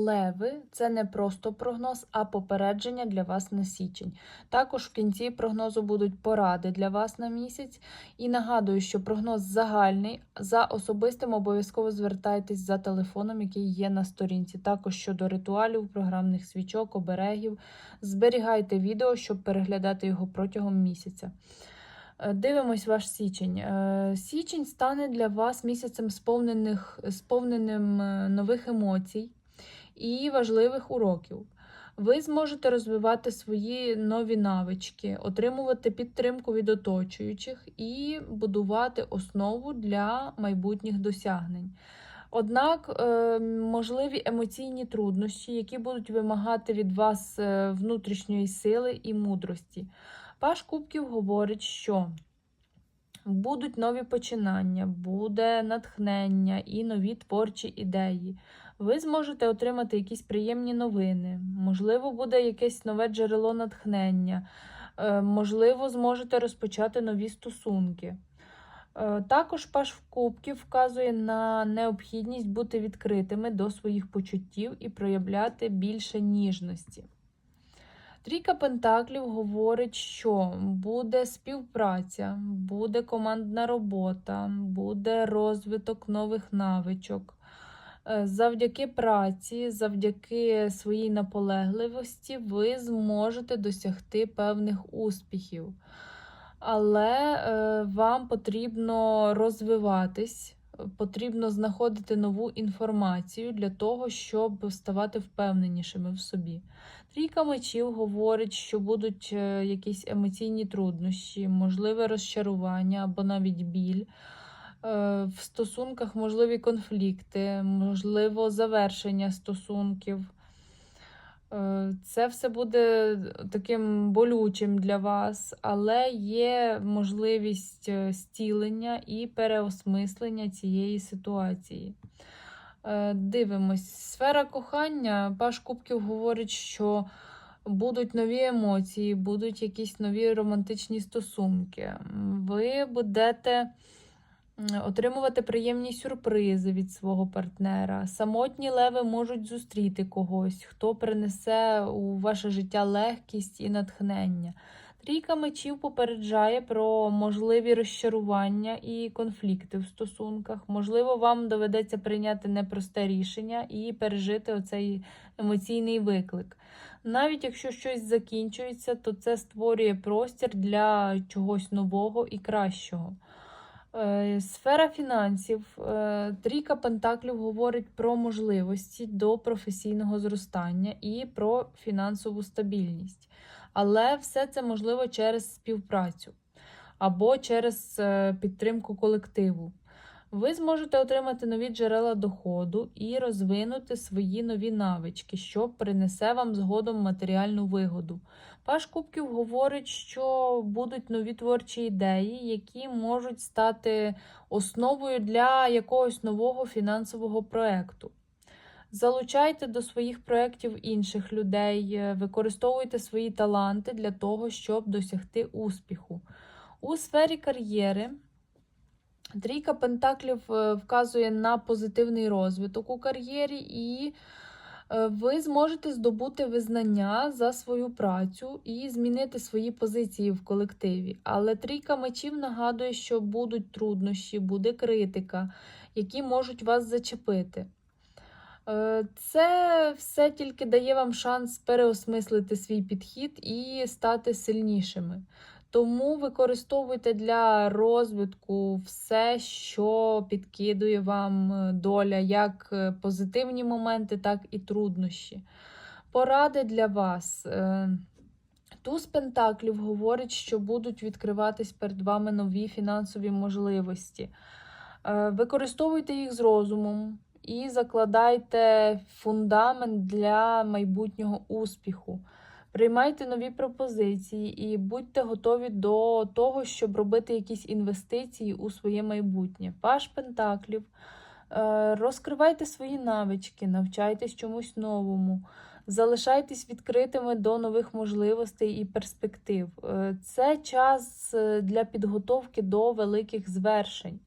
Леви це не просто прогноз, а попередження для вас на січень. Також в кінці прогнозу будуть поради для вас на місяць. І нагадую, що прогноз загальний. За особистим обов'язково звертайтесь за телефоном, який є на сторінці. Також щодо ритуалів, програмних свічок, оберегів. Зберігайте відео, щоб переглядати його протягом місяця. Е, Дивимось ваш січень. Е, Січень стане для вас місяцем сповнених, сповненим е, нових емоцій і важливих уроків. Ви зможете розвивати свої нові навички, отримувати підтримку від оточуючих і будувати основу для майбутніх досягнень. Однак е, можливі емоційні труднощі, які будуть вимагати від вас е, внутрішньої сили і мудрості. Паш Кубків говорить, що будуть нові починання, буде натхнення і нові творчі ідеї. Ви зможете отримати якісь приємні новини, можливо, буде якесь нове джерело натхнення, е, можливо, зможете розпочати нові стосунки. Е, Також Паш в Кубків вказує на необхідність бути відкритими до своїх почуттів і проявляти більше ніжності. Трійка Пентаклів говорить, що буде співпраця, буде командна робота, буде розвиток нових навичок. Е, Завдяки праці, завдяки своїй наполегливості, ви зможете досягти певних успіхів. Але е, вам потрібно розвиватись, потрібно знаходити нову інформацію для того, щоб ставати впевненішими в собі. Трійка мечів говорить, що будуть е, якісь емоційні труднощі, можливе розчарування або навіть біль. Е, В стосунках можливі конфлікти, можливо, завершення стосунків. Е, Це все буде таким болючим для вас, але є можливість е, стілення і переосмислення цієї ситуації. Дивимось, сфера кохання. Паш Кубків говорить, що будуть нові емоції, будуть якісь нові романтичні стосунки. Ви будете отримувати приємні сюрпризи від свого партнера. Самотні леви можуть зустріти когось, хто принесе у ваше життя легкість і натхнення. Трійка мечів попереджає про можливі розчарування і конфлікти в стосунках. Можливо, вам доведеться прийняти непросте рішення і пережити оцей емоційний виклик. Навіть якщо щось закінчується, то це створює простір для чогось нового і кращого. Е, Сфера фінансів. Е, Трійка Пентаклів говорить про можливості до професійного зростання і про фінансову стабільність. Але все це можливо через співпрацю або через е, підтримку колективу. Ви зможете отримати нові джерела доходу і розвинути свої нові навички, що принесе вам згодом матеріальну вигоду. Паш Кубків говорить, що будуть нові творчі ідеї, які можуть стати основою для якогось нового фінансового проекту. Залучайте до своїх проєктів інших людей, е, використовуйте свої таланти для того, щоб досягти успіху. У сфері кар'єри трійка пентаклів е, вказує на позитивний розвиток у кар'єрі, і е, ви зможете здобути визнання за свою працю і змінити свої позиції в колективі. Але трійка мечів нагадує, що будуть труднощі, буде критика, які можуть вас зачепити. Е, Це все тільки дає вам шанс переосмислити свій підхід і стати сильнішими. Тому використовуйте для розвитку все, що підкидує вам е, доля, як е, позитивні моменти, так і труднощі. Поради для вас. Е, Туз Пентаклів говорить, що будуть відкриватись перед вами нові фінансові можливості. Використовуйте їх з розумом і закладайте фундамент для майбутнього успіху. Приймайте нові пропозиції і будьте готові до того, щоб робити якісь інвестиції у своє майбутнє. Паш Пентаклів. Е, Розкривайте свої навички, навчайтесь чомусь новому, залишайтесь відкритими до нових можливостей і перспектив. Е, Це час е, для підготовки до великих звершень.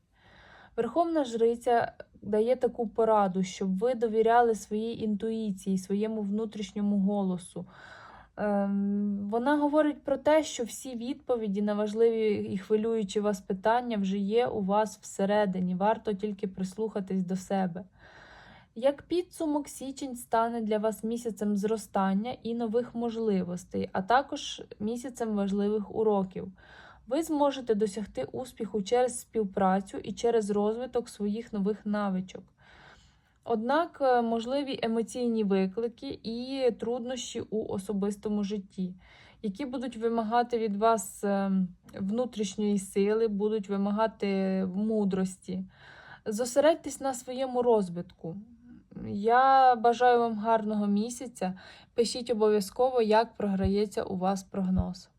Верховна жриця дає таку пораду, щоб ви довіряли своїй інтуїції, своєму внутрішньому голосу. Ем, Вона говорить про те, що всі відповіді на важливі і хвилюючі вас питання вже є у вас всередині. Варто тільки прислухатись до себе. Як підсумок, січень стане для вас місяцем зростання і нових можливостей, а також місяцем важливих уроків. Ви зможете досягти успіху через співпрацю і через розвиток своїх нових навичок. Однак е, можливі емоційні виклики і труднощі у особистому житті, які будуть вимагати від вас е, внутрішньої сили, будуть вимагати мудрості. Зосередьтесь на своєму розвитку. Я бажаю вам гарного місяця. Пишіть обов'язково, як програється у вас прогноз.